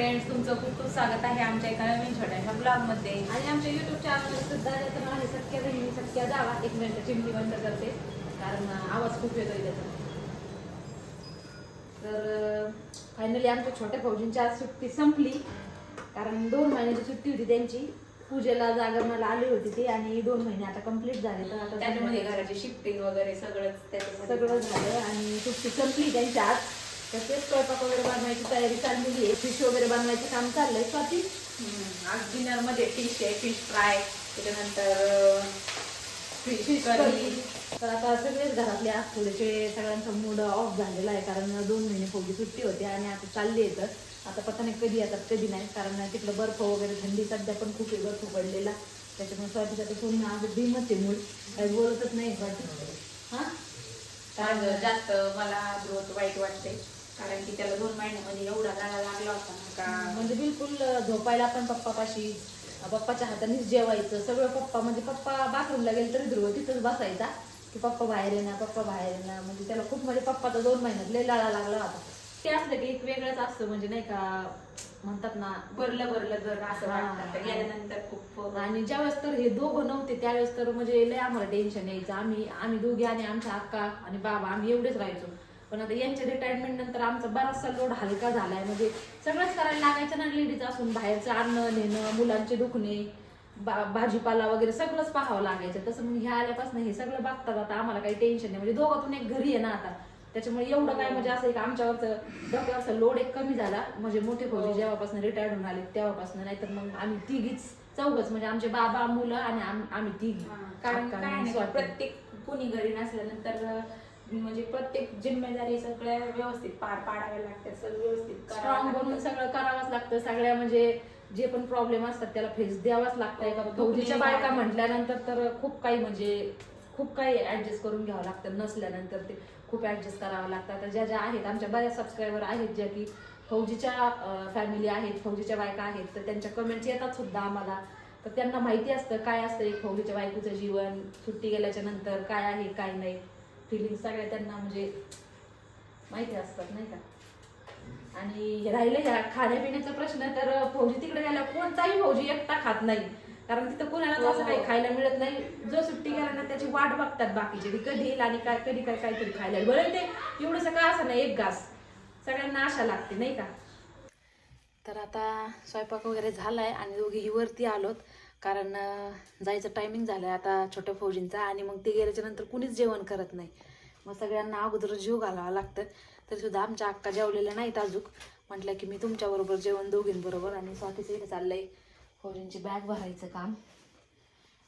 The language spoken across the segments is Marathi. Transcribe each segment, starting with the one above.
फ्रेंड्स तुमचं खूप खूप स्वागत आहे आमच्या एका नवीन छोट्याशा ब्लॉगमध्ये आणि आमच्या युट्यूब चॅनल सुद्धा त्याचं नाव आहे सत्या बहिणी सत्या जावा एक मिनिट चिमणी बंद करते कारण आवाज खूप येतोय त्याचा. तर फायनली आमच्या छोट्या फौजींची आज सुट्टी संपली कारण दोन महिन्याची सुट्टी होती त्यांची. पूजेला जागरणाला आली होती ती आणि दोन महिने आता कंप्लीट झाले. तर आता त्याच्यामध्ये घराची शिफ्टिंग वगैरे सगळंच त्याच्यामध्ये. सगळं झालं आणि सुट्टी संपली त्यांच्या आज. तर तेच स्वयंपाक वगैरे बनवायची तयारी चाललेली आहे. फिश वगैरे बनवायचं काम चाललंय स्वाती. आज डिनरमध्ये फिश आहे फिश फ्राय त्याच्यानंतर फिश करी तर आता सगळेच घरातले थोडेसे सगळ्यांचा मूड ऑफ झालेला आहे कारण दोन महिने फौजी सुट्टी होती आणि आता चालली येतं आता पता नाही कधी येतात कधी नाही कारण तिकडं बर्फ वगैरे थंडी सध्या पण खूप आहे बर्फ पडलेला. त्याच्यामुळे स्वातीचा तर पूर्ण आज डिमच आहे मूड काही बोलतच नाही स्वाती. हा? जास्त मला वाईट वाटते कारण की त्याला दोन महिन्यामध्ये एवढा गाळा लागला होता ना का? म्हणजे बिलकुल झोपायला पण पप्पापाशी पप्पाच्या हातानेच जेवायचं. सगळं पप्पा म्हणजे पप्पा बाथरूमला गेले तरी ध्रुव तिथंच बसायचा की पप्पा बाहेर येणार पप्पा बाहेर येणार. म्हणजे त्याला खूप म्हणजे पप्पाचा दोन महिन्यात लय लाळा लागला होता. ते असलं की एक वेगळंच असतं म्हणजे नाही का म्हणतात ना भरलं भरलं घर असं. वाटतं आता गेल्यानंतर खूप आणि ज्यावेळेस तर हे दोघं नव्हते त्यावेळेस तर म्हणजे लय आम्हाला टेन्शन यायचं. आम्ही आम्ही दोघे आणि आमच्या अक्का आणि बाबा आम्ही एवढेच राहायचो. पण आता यांच्या रिटायरमेंट नंतर आमचा बराचसा लोड हलका झालाय. म्हणजे सगळंच करायला लागायचं ना लेडीज असून बाहेरचं आणणं नेणं मुलांचे दुखणे बा भाजीपाला वगैरे सगळंच पाहावं लागायचं. तसं मग ह्या आल्यापासून हे सगळं बघतात. आता आम्हाला काही टेन्शन नाही. म्हणजे दोघातून एक घरी आहे ना आता. त्याच्यामुळे एवढं काय म्हणजे असं एक आमच्यावरचं डोक्यावरचा लोड एक कमी झाला. म्हणजे मोठे फौजी जेव्हापासून रिटायर्ड होऊन आले तेव्हापासून. नाहीतर मग आम्ही तिघीच चौघच. म्हणजे आमचे बाबा मुलं आणि आम- आम्ही तिघी. हा, कारण काय नाही. प्रत्येक कुणी घरी नसल्यानंतर म्हणजे प्रत्येक जिम्मेदारी सगळ्या व्यवस्थित पार पाडाव्या लागतात सगळं व्यवस्थित स्ट्रॉंग बनून. सगळं करावंच लागतं. सगळ्या म्हणजे जे पण प्रॉब्लेम असतात त्याला फेस द्यावाच लागतं हो, फौजीच्या दुखणे, बायका. म्हटल्यानंतर तर खूप काही म्हणजे खूप काही ऍडजस्ट करून घ्यावं लागतं. नसल्यानंतर ते खूप ऍडजस्ट करावं लागतं. आता ज्या ज्या आहेत आमच्या बऱ्याच सबस्क्रायबर आहेत ज्या की फौजीच्या फॅमिली आहेत फौजीच्या बायका आहेत तर त्यांच्या कमेंट्स येतात सुद्धा आम्हाला. तर त्यांना माहिती असतं काय असतं एक फौजीच्या बायकोचं जीवन सुट्टी गेल्याच्यानंतर काय आहे काय नाही. फिलिंग सगळ्या त्यांना म्हणजे माहिती असतात नाही का? आणि राहिले ह्या खाण्यापिण्याचा प्रश्न तर फौजी तिकडे गेल्या कोणताही फौजी एकटा खात नाही. कारण तिथं कोणालाच असं काही खायला मिळत नाही. जो सुट्टी गेला ना त्याची वाट बघतात बाकीचे. कधी येईल आणि काय कधी काय काहीतरी खायला. बरं ते एवढंसं काय असं नाही एक घास. सगळ्यांना आशा लागते नाही का? तर आता स्वयंपाक वगैरे झालाय आणि दोघेही वरती आलोत. कारण जायचं टायमिंग झालं आहे आता छोट्या फौजींचा आणि मग ते गेल्याच्यानंतर कुणीच जेवण करत नाही. मग सगळ्यांना अगोदर जीव घालावा लागतं. तरी सुद्धा आमच्या अक्का जेवलेल्या नाहीत अजूक म्हटलं की मी तुमच्याबरोबर जेवण दोघींबरोबर आणि स्वातीचं इथे चाललंय. फौजींची बॅग भरायचं काम.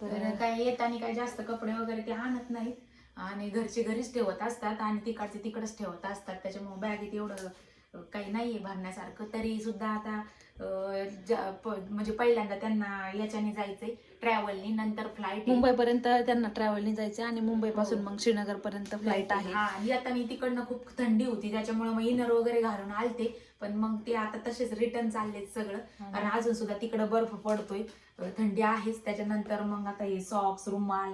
तर काय येताना काय जास्त कपडे वगैरे ते आणत नाहीत. आणि घरचे घरीच ठेवत असतात आणि तिकडचे तिकडच ठेवत असतात. त्याच्यामुळे बॅगेत एवढं काही नाहीये भरण्यासारखं तरी सुद्धा आता म्हणजे पहिल्यांदा त्यांना याच्याने जायचंय ट्रॅव्हलनी नंतर फ्लाईट मुंबईपर्यंत त्यांना ट्रॅव्हलने जायचं आणि मुंबईपासून मग श्रीनगर पर्यंत फ्लाईट आहे. हा येताना तिकडनं खूप थंडी होती त्याच्यामुळे मग इनर वगैरे घालून आलते. पण मग ते आता तसेच रिटर्न चाललेत सगळं. हा. आणि अजून सुद्धा तिकडं बर्फ पडतोय. थंडी आहेच. त्याच्यानंतर मग आता हे सॉक्स रुमाल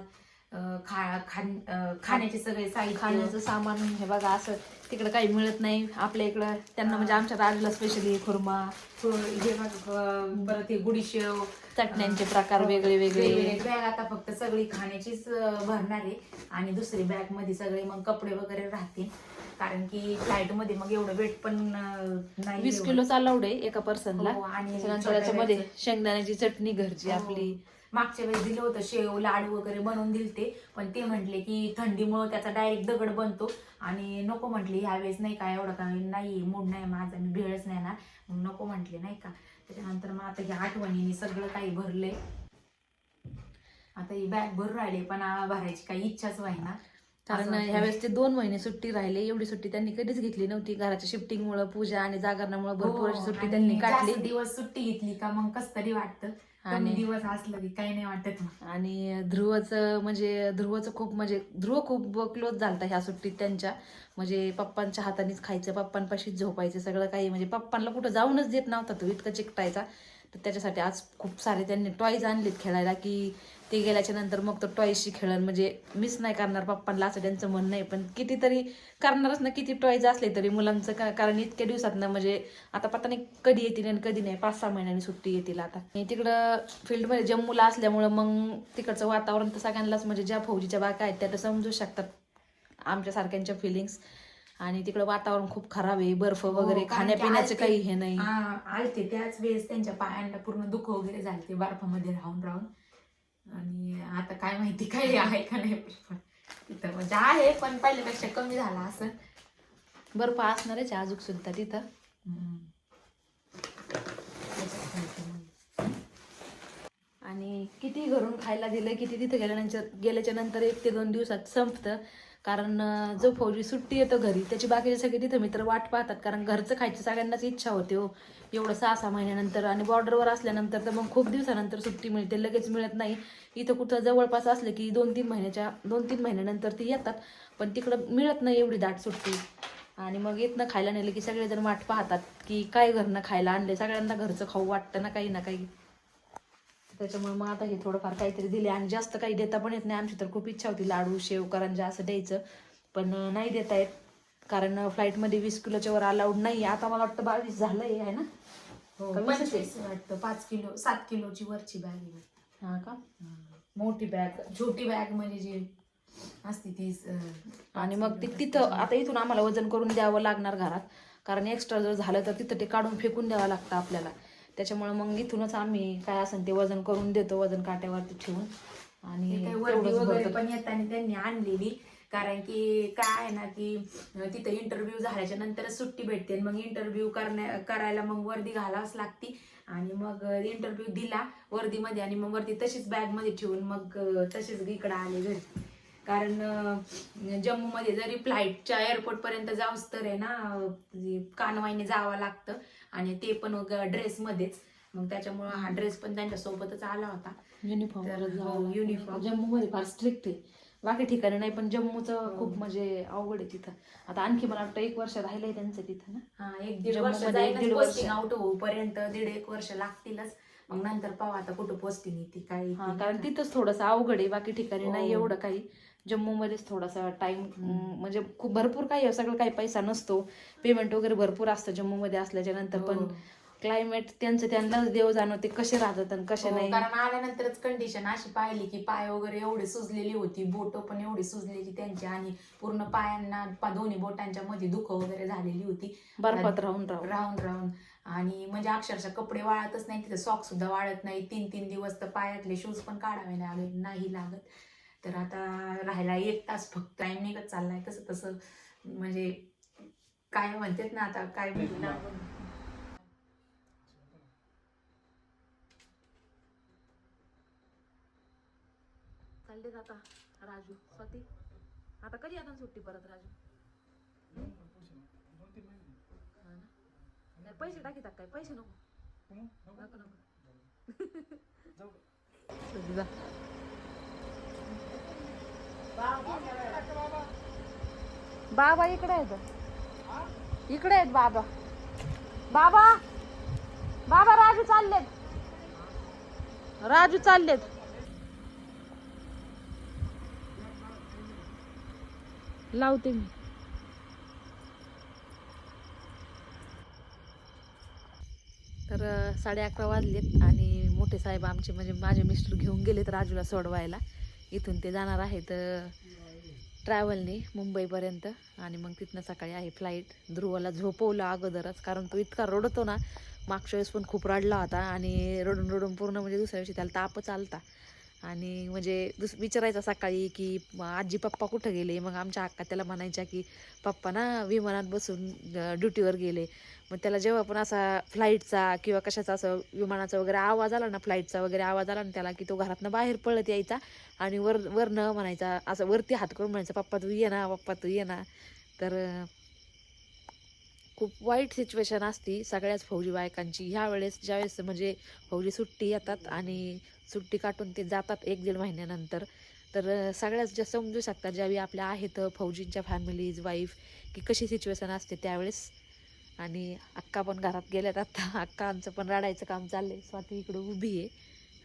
खा खान- खाण्याचे सगळे साहित्य. खाण्याचं सामान हे बघा असं तिकडं काही मिळत नाही. आपल्या इकडं त्यांना म्हणजे आमच्या राजला स्पेशली खुर्मा. हे अं, परत हे गुडीशेव. चटण्यांचे प्रकार वेगळे वेगळे. बॅग आता फक्त सगळी खाण्याचीच भरणार आहे. आणि दुसरी बॅगमध्ये सगळे मग कपडे वगैरे राहतील. कारण की फ्लाईटमध्ये मग एवढं वेट पण नाही वीस. किलो चालवड आहे एका पर्सनला हो, आणि. शेंगदाण्याची चटणी घरची हो. आपली. मागच्या वेळेस दिलं होतं शेव लाडू वगैरे बनवून दिलते पण ते म्हटले की थंडीमुळे त्याचा डायरेक्ट दगड बनतो. आणि नको म्हटले ह्या वेळेस नाही का एवढं काय नाही मूड नाही माझा मी भेळच नाही ना मग नको म्हटले नाही का. त्याच्यानंतर मग आता ह्या आठवणीने सगळं काही भरले आता ही बॅग भरून राहिली पण भरायची काही इच्छाच व्हायना. कारण असं वाटतं. ह्यावेळेस ते दोन महिने सुट्टी राहिले एवढी सुट्टी त्यांनी कधीच घेतली नव्हती. घराच्या शिफ्टिंग मुळे पूजा आणि जागरणामुळे भरपूर हो, सुट्टी त्यांनी काढली. दिवस सुट्टी घेतली का मग कस तरी वाटतं. आणि- दिवस असलं की काही नाही वाटत. आणि ध्रुवचं म्हणजे ध्रुवचं खूप म्हणजे ध्रुव खूप क्लोज झालता ह्या सुट्टीत त्यांच्या म्हणजे पप्पांच्या हातानेच खायचं पप्पांपाशीच झोपायचं सगळं काही म्हणजे पप्पांना कुठं जाऊनच देत नव्हता तो इतका चिकटायचा तर त्याच्यासाठी आज खूप सारे त्यांनी टॉईज आणलेत खेळायला की ते गेल्याच्यानंतर मग तो टॉयशी खेळण म्हणजे मिस नाही करणार पप्पांना असं त्यांचं म्हणणं आहे. पण कितीतरी करणारच ना किती टॉयज असले तरी मुलांचं का कारण इतक्या दिवसात ना म्हणजे आता पता नाही कधी येतील आणि कधी नाही. पाच सहा महिन्यांनी सुट्टी येतील आता. आणि तिकडं फील्डमध्ये जम्मूला असल्यामुळं मग तिकडचं वातावरण तर सगळ्यांनाच म्हणजे ज्या फौजीच्या बाका आहेत त्या तर समजू शकतात आमच्या सारख्यांच्या फिलिंग्स आणि तिकडं वातावरण खूप खराब आहे. बर्फ वगैरे हो, की खाण्यापिण्याचं काही हे नाही. आलते त्याच वेळेस त्यांच्या पायांना पूर्ण दुःख वगैरे झाले ते बर्फामध्ये राहून राहून. आणि आता काय माहिती काय आहे का नाही पण तिथं म्हणजे आहे पण पहिल्यापेक्षा कमी झाला असं. बर्फ असणारच आहे अजून सुद्धा तिथं. आणि किती घरून खायला दिलं किती तिथं गेल्यानंतर गेल्याच्यानंतर एक ते दोन दिवसात संपतं. कारण जो फौजी सुट्टी येतो घरी त्याची बाकीचे सगळे तिथं मित्र वाट पाहतात. कारण घरचं खायची सगळ्यांनाच इच्छा होते हो. एवढं सहा सहा महिन्यानंतर आणि बॉर्डरवर असल्यानंतर तर मग खूप दिवसानंतर सुट्टी मिळते लगेच मिळत नाही. इथं कुठं जवळपास असलं की दोन तीन महिन्याच्या दोन तीन महिन्यानंतर ती येतात. पण तिकडं मिळत नाही एवढी दाट सुट्टी. आणि मग येत खायला नेलं की सगळेजण वाट पाहतात की काय घरनं खायला आणले सगळ्यांना घरचं खाऊ वाटतं ना काही ना काही. त्याच्यामुळे मग आता हे थोडंफार काहीतरी दिले. आणि जास्त काही देता पण येत नाही. आमची तर खूप इच्छा होती लाडू शेव करंजा असं द्यायचं. पण नाही देता येत. कारण फ्लाईटमध्ये वीस किलोच्या वर अलाउड नाही आता मला वाटतं बावीस झालंय आहे ना? हो. पंचवीस वाटतं. पाच किलो सात किलोची वरची बॅग आहे. हा का? मोठी बॅग छोटी बॅग म्हणजे जी असते ती आणि मग ते तिथं आता इथून आम्हाला वजन करून द्यावं लागणार घरात. कारण एक्स्ट्रा जर झालं तर तिथं ते काढून फेकून द्यावं लागतं आपल्याला. त्याच्यामुळे मग इथूनच आम्ही काय असेल ते वजन करून देतो वजन काट्यावरती ठेवून. आणि वर्दी वगैरे. पण येताना त्यांनी आणलेली. कारण की काय आहे ना की तिथं इंटरव्ह्यू झाल्याच्या नंतरच सुट्टी भेटते मग इंटरव्ह्यू करण्या करायला मग वर्दी घालावंच लागती. आणि मग इंटरव्ह्यू दिला वर्दीमध्ये आणि मग वर्दी तशीच बॅगमध्ये ठेवून मग तशीच इकडे आले घरी. कारण जम्मूमध्ये जरी फ्लाईटच्या एअरपोर्ट पर्यंत जाऊस तर आहे ना कानवाईने जावं लागतं आणि ते पण ड्रेसमध्येच मग त्याच्यामुळं हा ड्रेस पण त्यांच्या सोबतच आला होता युनिफॉर्म वरच हो. जम्मूमध्ये फार स्ट्रिक्ट आहे बाकी ठिकाणी नाही पण जम्मूचं हो. खूप म्हणजे अवघड आहे तिथं आता आणखी मला वाटतं एक वर्ष राहिलंय त्यांचं तिथं ना हा एक दीड वर्ष एक दीड वर्ष. पोस्टिंग आउट होऊपर्यंत दीड एक वर्ष लागतीलच मग नंतर पाहू आता कुठं पोस्टिंग येते हा नाही कारण. तिथंच थोडंसं अवघड आहे बाकी ठिकाणी नाही हो. एवढं काही जम्मूमध्येच थोडासा टाइम हम्म. म्हणजे खूप भरपूर काही आहे, सगळं काही पैसा नसतो. पेमेंट वगैरे भरपूर असतं जम्मूमध्ये असल्याच्या नंतर पण हो. क्लायमेट त्यांचं त्यांनाच देव जाणवते कसे राहतात आणि कसे हो, नाही. कारण आल्यानंतरच कंडिशन अशी पाहिली की पाय वगैरे एवढी सुजलेली होती. बोट पण एवढी सुजलेली त्यांची आणि पूर्ण पायांना दोन्ही बोटांच्या मध्ये दुख वगैरे झालेली होती. बर्फात राहून राहून. राहून राहून. आणि म्हणजे अक्षरशः कपडे वाळतच नाही तिथे सॉक सुद्धा वाळत नाही. तीन तीन दिवस तर पायातले शूज पण काढावे नाही नाही लागत. तर आता राहायला एक तास फक्त टाइम निघत चाललाय. तसं तसं म्हणजे काय म्हणतात ना आता काय भेटणार चालले आता राजू स्वाती. आता कधी आता सुट्टी परत राजू? हा ना? काय पैसे टाकीतात काय पैसे नको. नको? नको जा. बाबा इकडे आहेत. इकडे आहेत बाबा. बाबा बाबा राजू चाललेत. राजू चाललेत. लावते मी. तर साडे अकरा वाजलेत आणि मोठे साहेब आमचे म्हणजे माझे मिस्टर घेऊन गेलेत राजूला सोडवायला. इथून ते जाणार आहेत ट्रॅव्हलने मुंबईपर्यंत. आणि मग तिथनं सकाळी आहे फ्लाईट ध्रुवाला झोपवलं अगोदरच कारण तो इतका रडतो ना मागच्या वेळेस पण खूप रडला होता. आणि रडून रडून पूर्ण म्हणजे दुसऱ्या दिवशी त्याला तापच आलता. आणि म्हणजे दुस विचारायचा सकाळी की आजी पप्पा कुठं गेले? मग आमच्या अक्का त्याला म्हणायच्या की पप्पा ना विमानात बसून ड्युटीवर गेले. मग त्याला जेव्हा पण असा फ्लाईटचा किंवा कशाचा असं विमानाचा वगैरे आवाज आला ना फ्लाईटचा वगैरे आवाज आला ना त्याला की तो घरातनं बाहेर पळत यायचा आणि वर वरनं म्हणायचा असं वरती हात करून म्हणायचा पप्पा तू ये ना पप्पा तू ये ना. तर खूप वाईट सिच्युएशन असती सगळ्याच फौजी बायकांची. ह्या वेळेस ज्यावेळेस म्हणजे फौजी सुट्टी येतात आणि सुट्टी काटून ते जातात एक दीड महिन्यानंतर तर सगळ्याच ज्या समजू शकतात ज्यावेळी आपल्या आहेत फौजींच्या फॅमिलीज वाईफ की कशी सिच्युएशन असते त्यावेळेस. आणि अक्का पण घरात गेल्यात आता. अक्का आमचं पण रडायचं काम चाललं आहे स्वाती इकडं उभी आहे.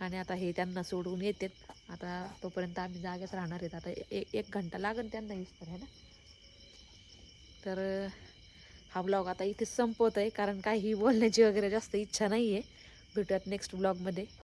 आणि आता हे त्यांना सोडून येतात. आता तोपर्यंत आम्ही जागेच राहणार आहेत. आता ए- एक घंटा लागेल त्यांना तर है ना? तर हा ब्लॉग आता इथे संपवत आहे कारण काही बोलण्याची वगैरे जास्त इच्छा नाही आहे भेटूयात नेक्स्ट ब्लॉगमध्ये